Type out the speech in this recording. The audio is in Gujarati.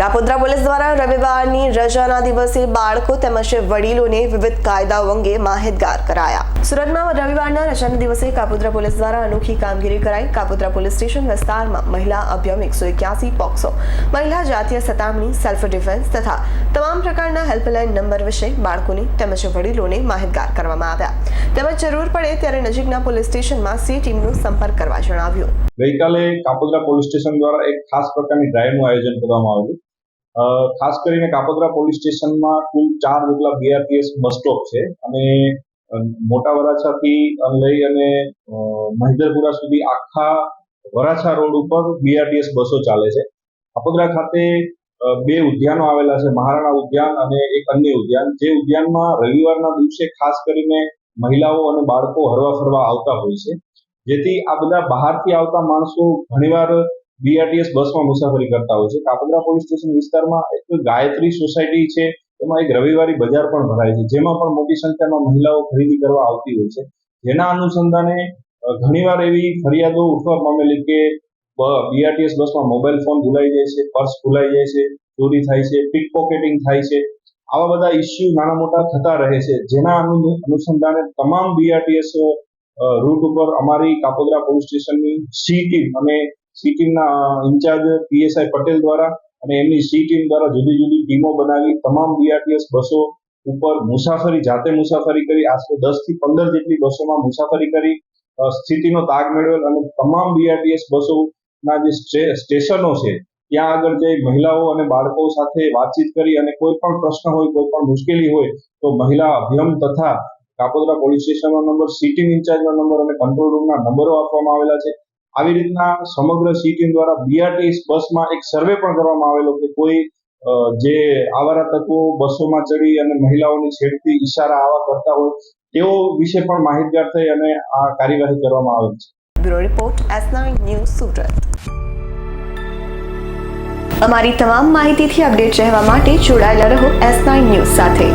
કાપોદ્રા પોલીસ દ્વારા રવિવારની રજાના દિવસે બાળકો તેમજ વડીલોને વિવિધ કાયદાઓ અંગે માહિતગાર કરાયા. સુરતમાં રવિવારના રજાના દિવસે કાપોદ્રા પોલીસ દ્વારા અનોખી કામગીરી કરાઈ. કાપોદ્રા પોલીસ સ્ટેશન વિસ્તારમાં મહિલા અભિયમ એકસો એક્યાસી પોક્સો, મહિલા જાતીય સતામણી સેલ્ફ ડિફેન્સ તથા તમામ પ્રકારના હેલ્પલાઇન નંબર વિશે બાળકોને તેમજ વડીલોને માહિતગાર કરવામાં આવ્યા. તેમજ જરૂર પડે ત્યારે નજીકના પોલીસ સ્ટેશનમાં સી ટીમનો સંપર્ક કરવા જણાવ્યું. ગઈકાલે કાપોદ્રા પોલીસ સ્ટેશન દ્વારા એક ખાસ પ્રકારની ડ્રાઈવનું આયોજન કરવામાં આવેલું ખાસ કરીને કાપોદ્રા પોલીસ સ્ટેશનમાં કુલ ચાર જેટલા બીઆરટીએસ બસ સ્ટોપ છે અને મોટા વરાછાથી લઈ અને અ, મહિધરપુરા સુધી આખા વરાછા રોડ ઉપર બીઆરટીએસ બસો ચાલે છે. કાપોદ્રા ખાતે બે ઉદ્યાનો આવેલા છે મહારાણા ઉદ્યાન અને એક અન્ય ઉદ્યાન. જે ઉદ્યાનમાં રવિવારના દિવસે ખાસ કરીને મહિલાઓ અને બાળકો હરવા ફરવા આવતા હોય છે. જેથી આ બધા બહારથી આવતા માણસો ઘણીવાર બીઆરટીએસ બસમાં મુસાફરી કરતા હોય છે. કાપોદ્રા પોલીસ સ્ટેશન વિસ્તારમાં એક ગાયત્રી સોસાયટી છે. એમાં એક રવિવારી બજાર પણ ભરાય છે. જેમાં પણ મોટી સંખ્યામાં મહિલાઓ ખરીદી કરવા આવતી હોય છે. જેના અનુસંધાને ઘણીવાર એવી ફરિયાદો ઉઠવા પામેલી કે બીઆરટીએસ બસમાં મોબાઈલ ફોન ભૂલાઈ જાય છે પર્સ ભૂલાઈ જાય છે, ચોરી થાય છે પિક પોકેટિંગ થાય છે. આવા બધા ઇસ્યુ નાના મોટા થતા રહે છે. જેના અનુ- અનુસંધાને તમામ બીઆરટીએસ રૂટ ઉપર અમારી કાપોદ્રા પોલીસ સ્ટેશનની સી ટીમ અને સી ટીમના ઇન્ચાર્જ પીએસઆઈ પટેલ દ્વારા અને એમની સી ટીમ દ્વારા જુદી જુદી ટીમો બનાવી તમામ બીઆરટીએસ બસો ઉપર મુસાફરી, જાતે મુસાફરી કરી, આશરે દસથી પંદર જેટલી બસોમાં મુસાફરી કરી સ્થિતિનો તાગ મેળવેલ અને તમામ બીઆરટીએસ બસોના જે સ્ટેશનો છે, ત્યાં આગળ જઈ મહિલાઓ અને બાળકો સાથે વાતચીત કરી અને કોઈ પણ પ્રશ્ન હોય, કોઈ પણ મુશ્કેલી હોય, તો મહિલા અભિયમ તથા કાપોદરા પોલીસ સ્ટેશનનો નંબર સીટિંગ ઇન્ચાર્જનો નંબર અને કંટ્રોલ રૂમના નંબરો આપવામાં આવેલા છે. આવી રીતના સમગ્ર સી ટીમ દ્વારા બીઆરટીએસ બસમાં એક સર્વે પણ કરવામાં આવેલો કે કોઈ જે આવારા તત્વો બસોમાં ચડી અને મહિલાઓની છેડતી ઈશારા આવા કરતા હોય, તેઓ વિશે પણ માહિતગાર થઈ અને આ કાર્યવાહી કરવામાં આવે છે. Bureau report S news Surat. અમારી તમામ માહિતીથી અપડેટ રહેવા માટે જોડાયેલા રહો એસ નાઇન ન્યૂઝ સાથે.